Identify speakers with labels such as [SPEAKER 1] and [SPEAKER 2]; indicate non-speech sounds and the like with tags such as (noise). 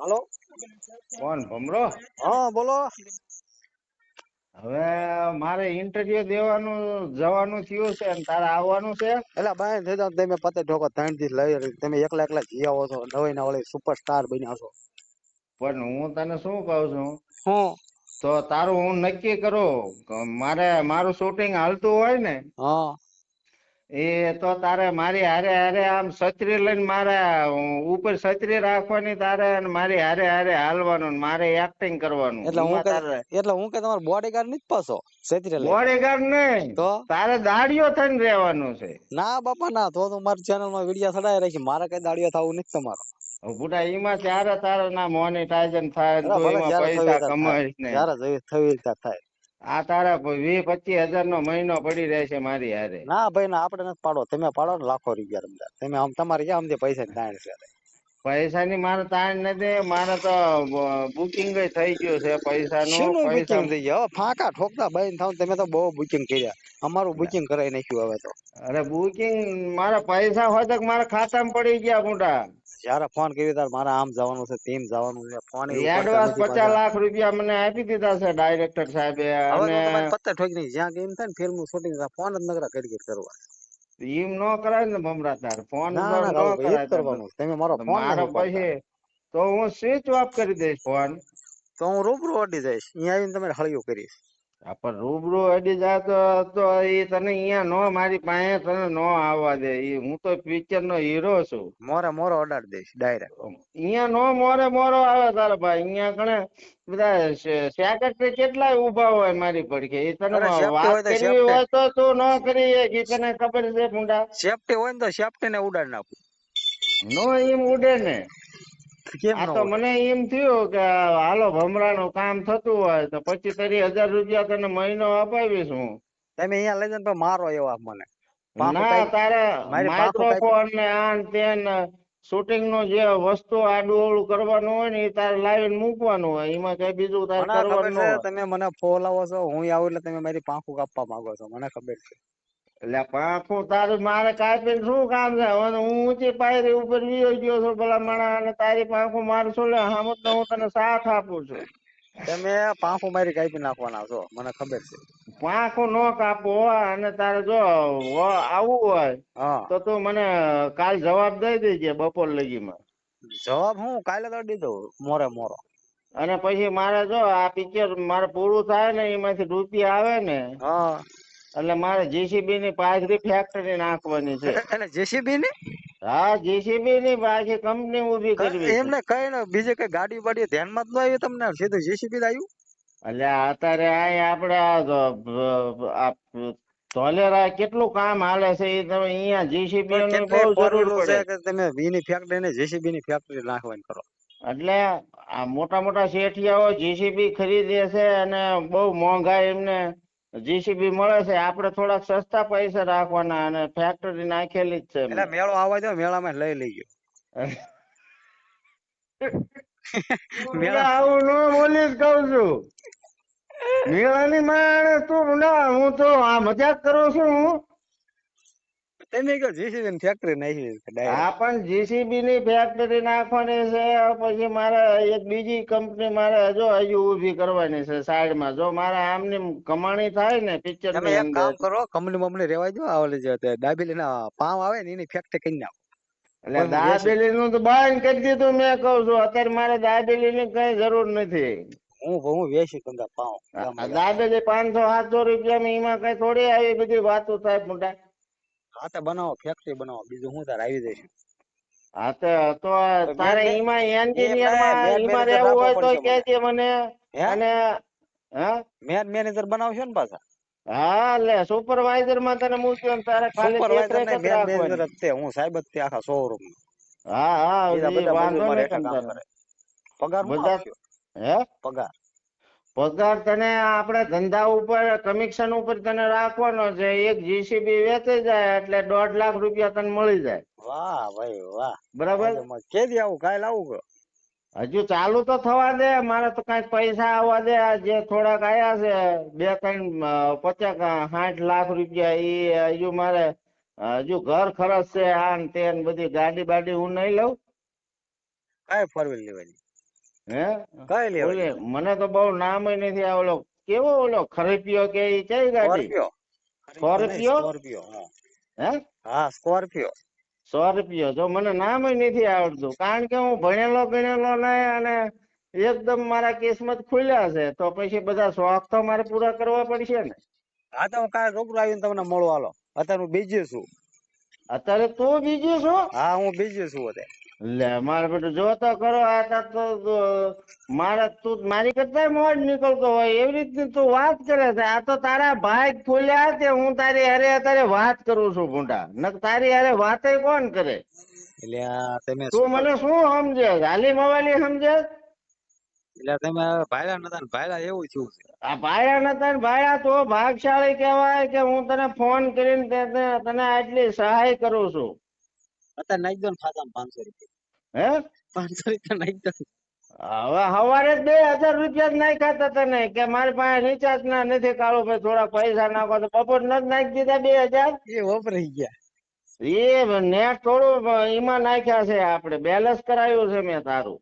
[SPEAKER 1] હાલો.
[SPEAKER 2] કોણ ભમરો?
[SPEAKER 1] હા બોલો.
[SPEAKER 2] હવે મારે ઇન્ટરવ્યુ દેવાનું જવાનું થયું છે અને તારે આવવાનું છે?
[SPEAKER 1] એટલે ભાઈ થઈ જાવ તમે પતે ઠોકો ત્રણથી લઈ તમે એકલા એકલા જી આવો છો નવી ના વળી સુપરસ્ટાર બન્યા છો.
[SPEAKER 2] પણ હું તને શું કહું છું?
[SPEAKER 1] હું?
[SPEAKER 2] તો તારું હું નક્કી કરું મારે મારું શૂટિંગ હાલતું હોય ને
[SPEAKER 1] હા.
[SPEAKER 2] એ તો તારે મારી હારે હારે આમ છત્રી લઈને મારે ઉપર છત્રી રાખવાની તારે અને મારી હારે હારે હાલવાનું મારે એક્ટિંગ કરવાનું.
[SPEAKER 1] એટલે હું એટલે હું કે તમારો બોડીગાર્ડ નથી પાછો છત્રી
[SPEAKER 2] બોડીગાર્ડ નહીં.
[SPEAKER 1] તો?
[SPEAKER 2] તારે દાડિયો થઈને રહેવાનું છે.
[SPEAKER 1] ના બાપા ના. તો તું મારી ચેનલમાં વીડિયો ચડાવી રાખી. મારે કઈ દાડિયો થવું નથી તમારો.
[SPEAKER 2] બુટા એમાં ત્યારે તારે ના મોનેટાઇઝન થાય
[SPEAKER 1] પૈસા
[SPEAKER 2] પૈસા
[SPEAKER 1] ત્યારે થવી થાય.
[SPEAKER 2] આ તારા વીસ, પચીસ હજાર નો મહિનો પડી રહેશે મારી હારે.
[SPEAKER 1] ના ભાઈ, ના આપડે નથી પાડો તમે પાડો ને લાખો રૂપિયા તમે આમ તમારે ક્યાં સમજે પૈસા તાણ છે.
[SPEAKER 2] પૈસાની મારે તાણ નથી મારે તો બુકિંગ થઈ ગયું છે પૈસાનું પૈસા
[SPEAKER 1] બુકિંગ થઈ ગયા? ફાંકા ઠોકતા બહેન થાવ તમે તો બહુ બુકિંગ કર્યા. અમારું બુકિંગ કરાવી નાખ્યું હવે તો.
[SPEAKER 2] અરે બુકિંગ મારા પૈસા હોય તો મારા ખાતામાં પડી ગયા મોટા.
[SPEAKER 1] જયારે ફોન કર્યો ત્યારે મારે આમ જવાનું છે તેમ જવાનું છે. ફોન
[SPEAKER 2] એડવાન્સ પચાસ લાખ રૂપિયા મને આપી દીધા છે ડાયરેક્ટર સાહેબે અને
[SPEAKER 1] પત્તા ઠોકી જ્યાં ગેમ થાય ને ફિલ્મ શૂટિંગ ફોન જ નગરા કરી કરવા.
[SPEAKER 2] એમ નો કરાય ને ભમરા તાર ફોન.
[SPEAKER 1] કરવાનું. તમે મારો ફોન
[SPEAKER 2] મારો પછી તો હું સ્વિચ ઓફ કરી દઈશ ફોન.
[SPEAKER 1] તો હું રૂબરૂ અડી જઈશ. અહીંયા આવીને તમારે હળિયું કરીશ.
[SPEAKER 2] આ પણ રૂબરૂ અડી જાય તો તો એ તને અહીંયા નો મારી પાસે તને નો આવવા દે. એ હું તો પિક્ચર નો હીરો છું.
[SPEAKER 1] મોરે મોરો ઓર્ડર દઈશ ડાયરેક્ટ
[SPEAKER 2] અહીંયા નો મોરે મોરો આવે તારે ભાઈ. અહીંયા કણે બધા સેક્રેટરી કેટલાય ઊભા હોય મારી પડખે એ તને વાત કરવી હોય તો તું ન કરી એ તને ખબર છે મુંડા?
[SPEAKER 1] સેફટી હોય ને તો સેફટી ને ઉડાડી નાખું.
[SPEAKER 2] નો એમ ઉડે ને.
[SPEAKER 1] કેમ
[SPEAKER 2] આ તો મને એમ થયું કે હાલો ભમરાનું કામ થતું હોય તો પચીસ ત્રીસ હજાર રૂપિયા તને મહિનો અપાવીશ. હું
[SPEAKER 1] તમે અહીંયા લઈ જાય મારો એવા મને.
[SPEAKER 2] ના તારે માઇક્રોફોન ને આન તેન શૂટિંગનું જે વસ્તુ આડું અવળું કરવાનું હોય ને એ તારે લાવીને મૂકવાનું હોય. એમાં કઈ બીજું તારે કરવાનું ન
[SPEAKER 1] તમે મને ફોલાવો છો હું આવું એટલે તમે મારી પાંખું કાપવા માંગો છો. મને ખબર છે.
[SPEAKER 2] એટલે પાંખું તારું મારે કાપીને શું કામ છે? હવે હું ઊંચી પાયરી ઉપર વિયો ગયો છું પેલા માણા અને તારી પાંખો મારશું એટલે હામું હું તને સાથ આપું છું.
[SPEAKER 1] તમે પાંખો મારી કાપી નાખવાના છો મને ખબર છે.
[SPEAKER 2] પાંખો નો કાપો અને તારે જો આવવું હોય તો તું મને કાલ જવાબ દઈ દેજે બપોર લગીમાં.
[SPEAKER 1] જવાબ હું? કાલે તો દીધો મોરે મોરો.
[SPEAKER 2] અને પછી મારે જો આ પિક્ચર મારે પૂરું થાય ને એમાંથી રૂપિયા આવે ને
[SPEAKER 1] હા.
[SPEAKER 2] એટલે મારે જીસીબી ની પાછળ ફેક્ટરી નાખવાની છે. (laughs)
[SPEAKER 1] એટલે જેસીબી ની?
[SPEAKER 2] હા જીસીબી ની પાછી કંપની ઊભી કરવી
[SPEAKER 1] એમને કઈ ને બીજે કઈ ગાડી બાડી ધ્યાનમાં જ ન આવ્યું તમને? સીધું જીસીબી આવ્યું?
[SPEAKER 2] એટલે અત્યારે અહીં આપણે આ ધ- ભ- આ ધોલેરા કેટલું કામ હાલે છે એ તમે અહીંયા જીસીબી ની બહુ જરૂર
[SPEAKER 1] જરૂર
[SPEAKER 2] પડે.
[SPEAKER 1] તમે વી ની ફેક્ટરી ને જેસીબી ની ફેક્ટરી નાખવાની કરો?
[SPEAKER 2] એટલે આ મોટા મોટા શેઠિયાઓ જીસીબી ખરીદે છે અને બહુ મોંઘા એમને જીસીબી મળે છે. આપણે થોડાક સસ્તા પૈસા રાખવાના અને ફેક્ટરી નાખેલી જ છે
[SPEAKER 1] એટલે મેળો આવવા દો મેળામાં લઈ લઈ ગયો (laughs)
[SPEAKER 2] મેળા આવું ન બોલી જ કહું છું. મેળાની માણસ તું ના હું તો આ મજાક કરું છું. હું
[SPEAKER 1] તમે કહો જીસીબી ની ફેક્ટરી નાખી
[SPEAKER 2] હા પણ જીસીબી ની ફેક્ટરી નાખવાની છે પછી મારે એક બીજી કંપની મારે જો હજુ ઊભી કરવાની છે સાઈડમાં. જો મારે આમની કમાણી થાય ને પિક્ચર
[SPEAKER 1] તમે એક કામ કરો કંપની બંપની રેવા દો આવલે જે તે દાબેલી ના પાવ આવે ને એની ફેક્ટરી કરી નાખો.
[SPEAKER 2] એટલે દાબેલી નું તો બંધ કરી દીધું મેં કઉ છું. અત્યારે મારે દાબેલી ની કઈ જરૂર નથી.
[SPEAKER 1] હું હું વેચી તમને
[SPEAKER 2] પાઉં દાબેલી પાંચસો સાતસો રૂપિયા માં એમાં કઈ થોડી આવી બધી વાતો થાય મોટા.
[SPEAKER 1] હાથે બનાવો ફેક્ટરી બનાવો બીજું હું તાર આવી જઈશ.
[SPEAKER 2] હા તો તો તારે એમાં
[SPEAKER 1] એન્જિનિયરમાં
[SPEAKER 2] એમાં રહેવું હોય તો કહેજે મને. અને હા?
[SPEAKER 1] મેન મેનેજર બનાવશો ને પાછા?
[SPEAKER 2] હા એટલે સુપરવાઇઝરમાં તને મૂક્યો ને તારે ખાલી
[SPEAKER 1] સુપરવાઇઝર ને મેન મેનેજર જ તે હું સાહેબ જ તે આખા શોરૂમ
[SPEAKER 2] હા હા
[SPEAKER 1] બીજા બધા
[SPEAKER 2] વાંધો નહીં
[SPEAKER 1] પગાર હે? પગાર.
[SPEAKER 2] પગાર તને આપણે ધંધા ઉપર કમિશન ઉપર તને રાખવાનો છે. એક જીસીબી વેચી જાય એટલે દોઢ લાખ રૂપિયા તને મળી જાય.
[SPEAKER 1] વાહ ભાઈ વાહ.
[SPEAKER 2] બરાબર?
[SPEAKER 1] કે. આવું? કાલ આવું
[SPEAKER 2] હજુ ચાલુ તો થવા દે મારે તો કઈ પૈસા આવવા દે. આ જે થોડાક આયા છે બે ત્રણ પચાસ સાઠ લાખ રૂપિયા એ હજુ મારે હજુ ઘર ખર્ચ છે આ ને તે બધી ગાડી બાડી હું નહીં લઉં.
[SPEAKER 1] કઈ ફોર વ્હીલ લેવાની?
[SPEAKER 2] હે?
[SPEAKER 1] કઈ લેવા
[SPEAKER 2] મને તો બહુ નામ નથી આ કેવો ઓલો ખરીપિયો કે કઈ ગાડી?
[SPEAKER 1] સ્કોર્પિયો. હે.
[SPEAKER 2] હા?
[SPEAKER 1] સ્કોર્પિયો.
[SPEAKER 2] સ્કોર્પિયો. જો મને નામ નથી આવડતું કારણ કે હું ભણેલો ગણેલો નહીં અને એકદમ મારા કિસ્મત ખુલ્યા છે તો પછી બધા શોખ તો મારે પૂરા કરવા પડશે ને.
[SPEAKER 1] હા તો હું કાલે રૂબરૂ આવીને તમને મળવા લો અત્યારે હું બીજી છું.
[SPEAKER 2] અત્યારે તું બીજી છું?
[SPEAKER 1] હા હું બીજી છું અત્યારે.
[SPEAKER 2] લે મારે બેટું જો તો કરો આ તો મારા તું મારી કરતા મોજ નીકળતો હોય એવી રીતની તું વાત કરે છે. આ તો તારા ભાઈ ખુલ્યા તે હું તારી હારે અત્યારે વાત કરું છું ભૂંડા. ન તારી હારે વાતે કોણ કરે?
[SPEAKER 1] એટલે તમે
[SPEAKER 2] તું મને શું સમજે? હાલી મવાલી સમજે?
[SPEAKER 1] એટલે તમે ભાયલા નતા ને ભાયલા એવું થયું છે.
[SPEAKER 2] આ ભાયા નતા ભાયા તો ભાગશાળી કહેવાય કે હું તને ફોન કરીને તને આટલી સહાય કરું છું.
[SPEAKER 1] અત્યારે નાખી દો ને ખાતામાં પાંચસો રૂપિયા.
[SPEAKER 2] હે?
[SPEAKER 1] પાંચસો રૂપિયા નાખી દો
[SPEAKER 2] હવે સવારે બે હજાર રૂપિયા જ નાખ્યા હતા તને કે મારી પાસે રિચાર્જ ના નથી કાળો ભાઈ થોડા પૈસા નાખો તો બપોર નથી નાખી દીધા બે હજાર?
[SPEAKER 1] એ વપરાઈ ગયા.
[SPEAKER 2] એ નેટ થોડું એમાં નાખ્યા છે આપણે બેલેન્સ કરાવ્યું છે મેં તારું.